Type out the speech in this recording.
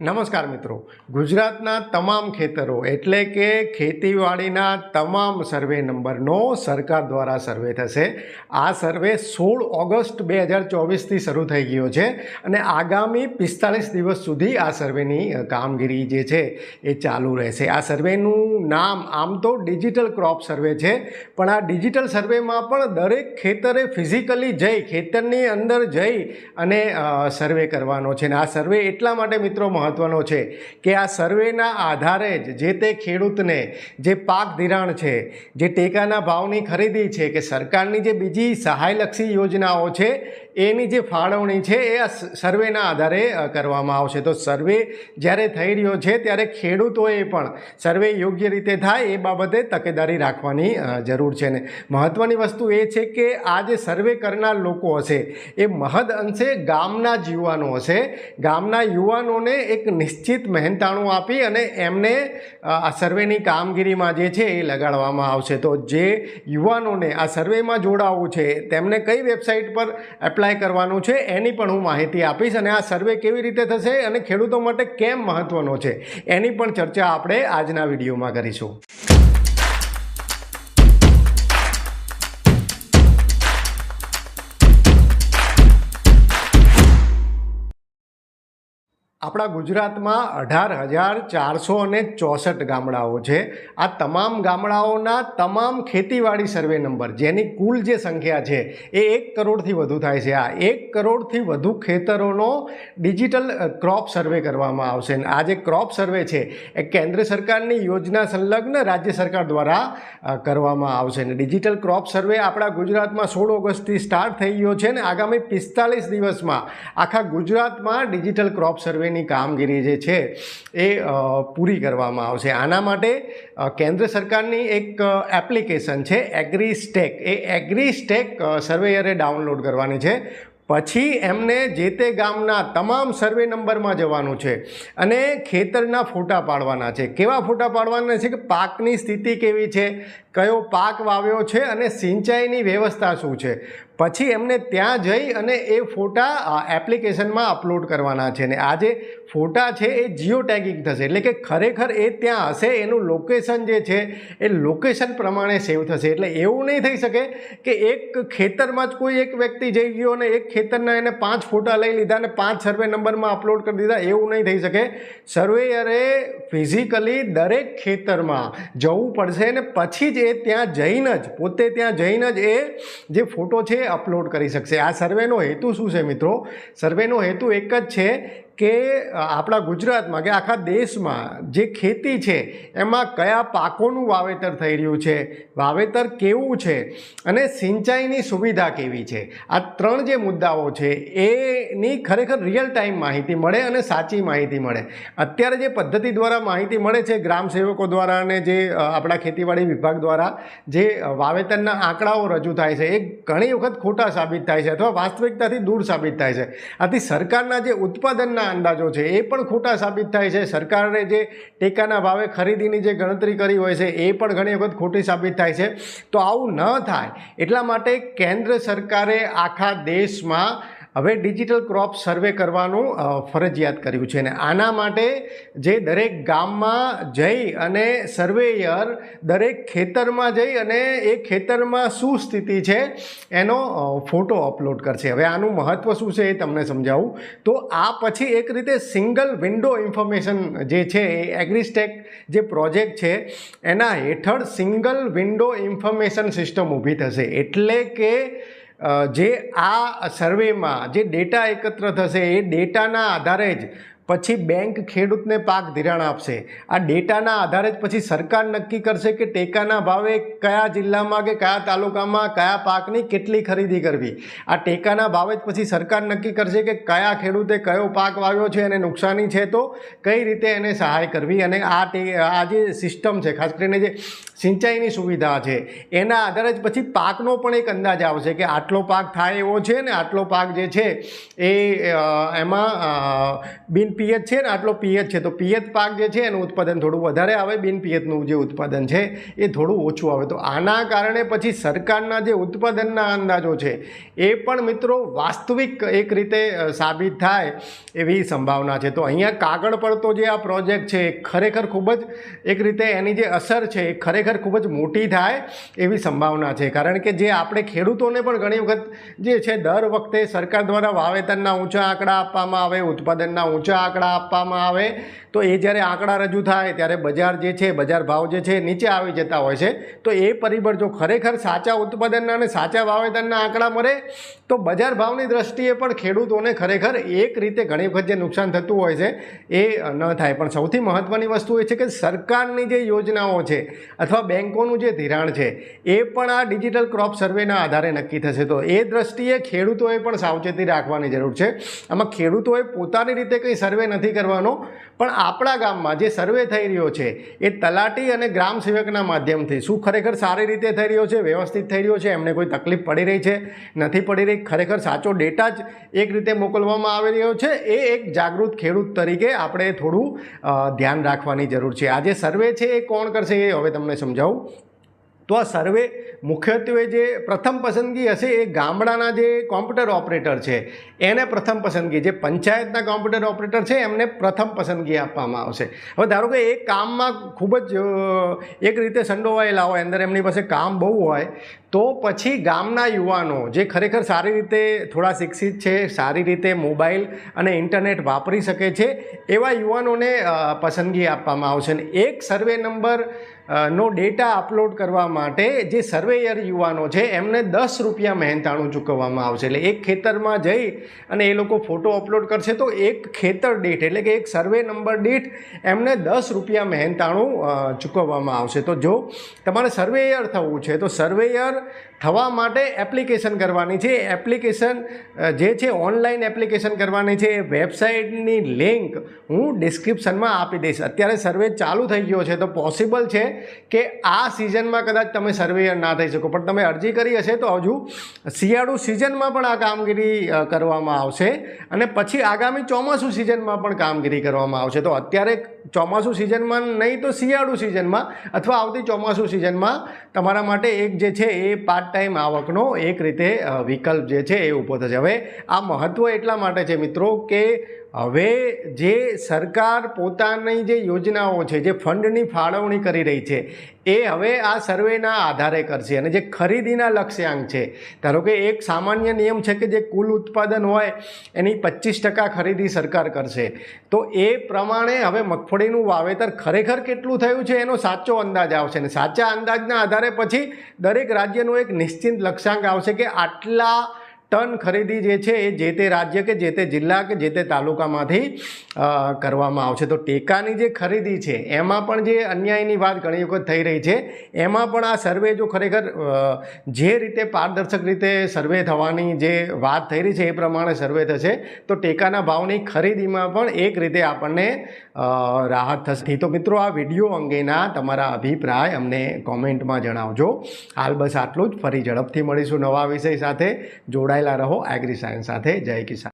નમસ્કાર મિત્રો. ગુજરાતના તમામ ખેતરો એટલે કે ખેતીવાડીના તમામ સર્વે નંબરનો સરકાર દ્વારા સર્વે થશે. આ સર્વે સોળ ઓગસ્ટ બે હજાર ચોવીસથી શરૂ થઈ ગયો છે અને આગામી પિસ્તાળીસ દિવસ સુધી આ સર્વેની કામગીરી જે છે એ ચાલુ રહેશે. આ સર્વેનું નામ આમ તો ડિજિટલ ક્રોપ સર્વે છે, પણ આ ડિજિટલ સર્વેમાં પણ દરેક ખેતરે ફિઝિકલી જઈ, ખેતરની અંદર જઈ અને સર્વે કરવાનો છે. અને આ સર્વે એટલા માટે મિત્રો મહત્ત્વનો છે કે આ સર્વેના આધારે જ જે તે ખેડૂતને જે પાક ધિરાણ છે, જે ટેકાના ભાવની ખરીદી છે કે સરકારની જે બીજી સહાયલક્ષી યોજનાઓ છે, એની જે ફાળવણી છે એ આ સર્વેના આધારે કરવામાં આવશે. તો સર્વે જ્યારે થઈ રહ્યો છે ત્યારે ખેડૂતોએ પણ સર્વે યોગ્ય રીતે થાય એ બાબતે તકેદારી રાખવાની જરૂર છે. ને મહત્ત્વની વસ્તુ એ છે કે આ જે સર્વે કરનાર લોકો હશે એ મહદ અંશે ગામના જ યુવાનો હશે. ગામના યુવાનોને એક નિશ્ચિત મહેનતાણું આપી અને એમને આ સર્વેની કામગીરીમાં જે છે એ લગાડવામાં આવશે. તો જે યુવાનોને આ સર્વેમાં જોડાવવું છે, તેમને કઈ વેબસાઇટ પર એપ્લાય કરવાનું છે, એની પણ હું માહિતી આપીશ અને આ સર્વે કેવી રીતે થશે અને ખેડૂતો માટે કેમ મહત્ત્વનો છે, એની પણ ચર્ચા આપણે આજના વિડીયોમાં કરીશું. આપણા ગુજરાતમાં અઢાર હજાર ચારસો અને ચોસઠ ગામડાઓ છે. આ તમામ ગામડાઓના તમામ ખેતીવાડી સર્વે નંબર, જેની કુલ જે સંખ્યા છે, એ એક કરોડથી વધુ થાય છે. આ એક કરોડથી વધુ ખેતરોનો ડિજિટલ ક્રોપ સર્વે કરવામાં આવશે. અને આ જે ક્રોપ સર્વે છે, એ કેન્દ્ર સરકારની યોજના સંલગ્ન રાજ્ય સરકાર દ્વારા કરવામાં આવશે. અને ડિજિટલ ક્રોપ સર્વે આપણા ગુજરાતમાં સોળ ઓગસ્ટથી સ્ટાર્ટ થઈ ગયો છે. અને આગામી પિસ્તાલીસ દિવસમાં આખા ગુજરાતમાં ડિજિટલ ક્રોપ સર્વેની કામગીરી જે છે એ પૂરી કરવામાં આવશે. આના માટે કેન્દ્ર સરકારની એક એપ્લિકેશન છે એગ્રી સ્ટેક એ એગ્રી સ્ટેક સર્વેયરે ડાઉનલોડ કરવાની છે. પછી એમને જે તે ગામના તમામ સર્વે નંબરમાં જવાનું છે અને ખેતરના ફોટા પાડવાના છે. કેવા ફોટા પાડવાના છે કે પાકની સ્થિતિ કેવી છે? કયો પાક વાવ્યો છે અને સિંચાઈની વ્યવસ્થા શું છે? પછી એમને ત્યાં જઈ અને એ ફોટા એપ્લિકેશનમાં અપલોડ કરવાના છે ને આ જે ફોટા છે એ જીઓ ટેગિંગ થશે. એટલે કે ખરેખર એ ત્યાં હશે, એનું લોકેશન જે છે એ લોકેશન પ્રમાણે સેવ થશે. એટલે એવું નહીં થઈ શકે કે એક ખેતરમાં જ કોઈ એક વ્યક્તિ જઈ ગયો અને એક ખેતરના એને પાંચ ફોટા લઈ લીધા અને પાંચ સર્વે નંબરમાં અપલોડ કરી દીધા. એવું નહીં થઈ શકે. સર્વેયરે ફિઝિકલી દરેક ખેતરમાં જવું પડશે અને પછી જ એ ત્યાં જઈને જ, પોતે ત્યાં જઈને જ એ જે ફોટો છે અપલોડ કરી શકશે. આ સર્વેનો હેતુ શું છે મિત્રો? સર્વેનો હેતુ એક જ છે કે આપણા ગુજરાતમાં કે આખા દેશમાં જે ખેતી છે, એમાં કયા પાકોનું વાવેતર થઈ રહ્યું છે, વાવેતર કેવું છે અને સિંચાઈની સુવિધા કેવી છે? આ ત્રણ જે મુદ્દાઓ છે, એની ખરેખર રિયલ ટાઈમ માહિતી મળે અને સાચી માહિતી મળે. અત્યારે જે પદ્ધતિ દ્વારા માહિતી મળે છે, ગ્રામ સેવકો દ્વારા અને જે આપણા ખેતીવાડી વિભાગ દ્વારા જે વાવેતરના આંકડાઓ રજૂ થાય છે, એ ઘણી વખત ખોટા સાબિત થાય છે અથવા વાસ્તવિકતાથી દૂર સાબિત થાય છે. આથી સરકારના જે ઉત્પાદનના અંદાજો છે, એ પણ ખોટા સાબિત થાય છે. સરકારે જે ટેકાના ભાવે ખરીદીની જે ગણતરી કરી હોય છે, એ પણ ઘણી વખત ખોટી સાબિત થાય છે. તો આવું ન થાય એટલા માટે કેન્દ્ર સરકારે આખા દેશમાં હવે ડિજિટલ ક્રોપ સર્વે કરવાનું ફરજિયાત કર્યું છે. અને આના માટે જે દરેક ગામમાં જઈ અને સર્વેયર દરેક ખેતરમાં જઈ અને એ ખેતરમાં શું સ્થિતિ છે એનો ફોટો અપલોડ કરશે. હવે આનું મહત્ત્વ શું છે એ તમને સમજાવું. તો આ પછી એક રીતે સિંગલ વિન્ડો ઇન્ફોર્મેશન જે છે એ એગ્રીસ્ટેક જે પ્રોજેક્ટ છે, એના હેઠળ સિંગલ વિન્ડો ઇન્ફોર્મેશન સિસ્ટમ ઊભી થશે. એટલે કે જે આ સર્વેમાં જે ડેટા એકત્ર થશે એ ડેટાના આધારે જ પછી બેંક ખેડૂતને પાક ધિરાણ આપશે. આ ડેટાના આધારે જ પછી સરકાર નક્કી કરશે કે ટેકાના ભાવે કયા જિલ્લામાં કે કયા તાલુકામાં કયા પાકની કેટલી ખરીદી કરવી. આ ટેકાના ભાવે જ પછી સરકાર નક્કી કરશે કે કયા ખેડૂતે કયો પાક વાવ્યો છે અને નુકસાની છે તો કઈ રીતે એને સહાય કરવી અને આ આ જે સિસ્ટમ છે, ખાસ કરીને જે સિંચાઈની સુવિધા છે, એના આધારે જ પછી પાકનો પણ એક અંદાજ આવશે કે આટલો પાક થાય એવો છે ને આટલો પાક જે છે એ એમાં બિન પિયત છે ને આટલો પિયત છે. તો પિયત પાક જે છે એનું ઉત્પાદન થોડું વધારે આવે બિન પિયતનું જે ઉત્પાદન છે એ થોડું ઓછું આવે. તો આના કારણે પછી સરકારના જે ઉત્પાદનના અંદાજો છે એ પણ મિત્રો વાસ્તવિક એક રીતે સાબિત થાય એવી સંભાવના છે. તો અહીંયા કાગળ પડતો જે આ પ્રોજેક્ટ છે એ ખરેખર ખૂબ જ એક રીતે એની જે અસર છે એ ખરેખર ખૂબ જ મોટી થાય એવી સંભાવના છે. કારણ કે જે આપણે ખેડૂતોને પણ ઘણી વખત જે છે, દર વખતે સરકાર દ્વારા વાવેતરના ઊંચા આંકડા આપવામાં આવે, ઉત્પાદનના ઊંચા આંકડા આપવામાં આવે, તો એ જ્યારે આંકડા રજૂ થાય ત્યારે બજાર જે છે, બજાર ભાવ જે છે નીચે આવી જતા હોય છે. તો એ પરિબળ જો ખરેખર સાચા ઉત્પાદનના અને સાચા વાવેતરના આંકડા મળે, તો બજાર ભાવની દ્રષ્ટિએ પણ ખેડૂતોને ખરેખર એક રીતે ઘણી વખત જે નુકસાન થતું હોય છે, એ ન થાય. પણ સૌથી મહત્ત્વની વસ્તુ એ છે કે સરકારની જે યોજનાઓ છે અથવા બેન્કોનું જે ધિરાણ છે, એ પણ આ ડિજિટલ ક્રોપ સર્વેના આધારે નક્કી થશે. તો એ દ્રષ્ટિએ ખેડૂતોએ પણ સાવચેતી રાખવાની જરૂર છે. આમાં ખેડૂતોએ પોતાની રીતે કંઈ સર્વે નથી કરવાનો, પણ આપણા ગામમાં જે સર્વે થઈ રહ્યો છે, એ તલાટી અને ગ્રામ સેવકના માધ્યમથી શું ખરેખર સારી રીતે થઈ રહ્યો છે, વ્યવસ્થિત થઈ રહ્યો છે, એમને કોઈ તકલીફ પડી રહી છે, નથી પડી રહી, ખરેખર સાચો ડેટા જ એક રીતે મોકલવામાં આવી રહ્યો છે, એ એક જાગૃત ખેડૂત તરીકે આપણે થોડું ધ્યાન રાખવાની જરૂર છે. આજે સર્વે છે એ કોણ કરશે એ હવે તમને સમજાવું. તો આ સર્વે મુખ્યત્વે જે પ્રથમ પસંદગી હશે એ ગામડાના જે કોમ્પ્યુટર ઓપરેટર છે એને પ્રથમ પસંદગી જે પંચાયતના કોમ્પ્યુટર ઓપરેટર છે એમને પ્રથમ પસંદગી આપવામાં આવશે હવે ધારો કે એ કામમાં ખૂબ જ એક રીતે સંડોવાયેલા હોય અંદર એમની પાસે કામ બહુ હોય તો પછી ગામના યુવાનો, જે ખરેખર સારી રીતે થોડા શિક્ષિત છે, સારી રીતે મોબાઈલ અને ઇન્ટરનેટ વાપરી શકે છે, એવા યુવાનોને પસંદગી આપવામાં આવશે. અને એક સર્વે નંબર નો ડેટા અપલોડ કરવા માટે જે સર્વેયર યુવાનો છે, એમને દસ રૂપિયા મહેનતાણું ચૂકવવામાં આવશે. એટલે એક ખેતરમાં જઈ અને એ લોકો ફોટો અપલોડ કરશે, તો એક ખેતર દીઠ, એટલે કે એક સર્વે નંબર દીઠ એમને દસ રૂપિયા મહેનતાણું ચૂકવવામાં આવશે. તો જો તમારે સર્વેયર થવું છે, તો સર્વેયર થવા માટે એપ્લિકેશન કરવાની છે. એપ્લિકેશન જે છે ઓનલાઈન એપ્લિકેશન કરવાની છે. એ વેબસાઇટની લિંક હું ડિસ્ક્રિપ્શનમાં આપી દઈશ. અત્યારે સર્વે ચાલુ થઈ ગયો છે, તો પોસિબલ છે કે આ સિઝનમાં કદાચ તમે સર્વેયર ના થઈ શકો. પણ તમે અરજી કરી હશે તો હજુ શિયાળુ સિઝનમાં પણ આ કામગીરી કરવામાં આવશે. અને પછી આગામી ચોમાસું સિઝનમાં પણ કામગીરી કરવામાં આવશે. તો અત્યારે ચોમાસું સિઝનમાં નહીં તો શિયાળુ સિઝનમાં અથવા આવતી ચોમાસું સિઝનમાં તમારા માટે એક જે છે એ પાર્ટ ટાઈમ આવકનો એક રીતે વિકલ્પ જે છે એ ઊભો થશે. હવે આ મહત્ત્વ એટલા માટે છે મિત્રો કે હવે જે સરકાર પોતાની જે યોજનાઓ છે, જે ફંડની ફાળવણી કરી રહી છે, એ હવે આ સર્વેના આધારે કરશે. અને જે ખરીદીના લક્ષ્યાંક છે, ધારો કે એક સામાન્ય નિયમ છે કે જે કુલ ઉત્પાદન હોય, એની પચીસ ટકા ખરીદી સરકાર કરશે. તો એ પ્રમાણે હવે મગફળીનું વાવેતર ખરેખર કેટલું થયું છે, એનો સાચો અંદાજ આવશે. અને સાચા અંદાજના આધારે પછી દરેક રાજ્યનો એક નિશ્ચિત લક્ષ્યાંક આવશે કે આટલા ટન ખરીદી જે છે એ જે તે રાજ્ય કે જે તે જિલ્લા કે જે તે તાલુકામાંથી કરવામાં આવશે. તો ટેકાની જે ખરીદી છે, એમાં પણ જે અન્યાયની વાત ઘણી વખત થઈ રહી છે, એમાં પણ આ સર્વે જો ખરેખર જે રીતે પારદર્શક રીતે સર્વે થવાની જે વાત થઈ રહી છે એ પ્રમાણે સર્વે થશે, તો ટેકાના ભાવની ખરીદીમાં પણ એક રીતે આપણને રાહત થશે. તો મિત્રો આ વીડિયો અંગેના તમારા અભિપ્રાય અમને કોમેન્ટમાં જણાવજો. હાલ બસ આટલું જ. ફરી ઝડપથી મળીશું નવા વિષય સાથે. જોડાયેલા રહો. એગ્રી સાયન્સ સાથે. જય કિસાન.